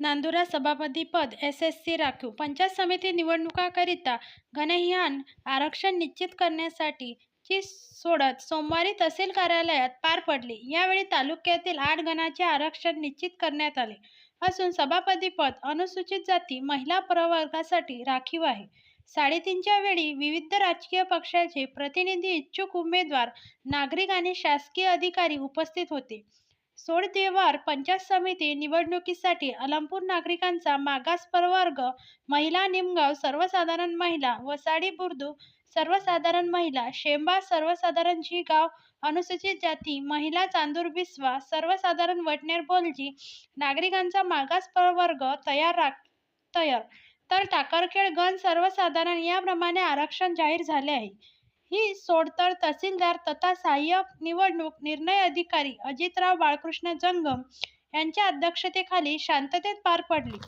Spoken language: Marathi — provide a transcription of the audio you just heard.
नांदुरा सभापतीपद एस एस सी राखीव. पंचायत समिती निवडणुकाकरिता घनहियान आरक्षण निश्चित करण्यासाठी ची सोडत सोमवारी तहसील कार्यालयात पार पडली. यावेळी तालुक्यातील आठ गणाचे आरक्षण निश्चित करण्यात आले. असून सभापतीपद अनुसूचित जाती महिला प्रवर्गासाठी राखीव आहे. साडेतीनच्या वेळी विविध राजकीय पक्षाचे प्रतिनिधी इच्छुक उमेदवार नागरिक आणि शासकीय अधिकारी उपस्थित होते. सोळदेवार पंचायत समिती निवडणुकीसाठी अलमपूर नागरिकांचा मागास प्रवर्ग महिला निमगाव सर्वसाधारण महिला वसाडी बुर्दू सर्वसाधारण महिला शेंबा सर्वसाधारण जी गाव अनुसूचित जाती महिला चांदूर बिस्वा सर्वसाधारण वटनेर बोलजी नागरिकांचा मागास प्रवर्ग तयार राख तयार. तर टाकरखेड गण सर्वसाधारण याप्रमाणे आरक्षण जाहीर झाले आहे. ही सोडतर तहसीलदार तथा सहाय्यक निवडणूक निर्णय अधिकारी अजितराव बाळकृष्ण जंगम यांच्या अध्यक्षतेखाली शांततेत पार पडली.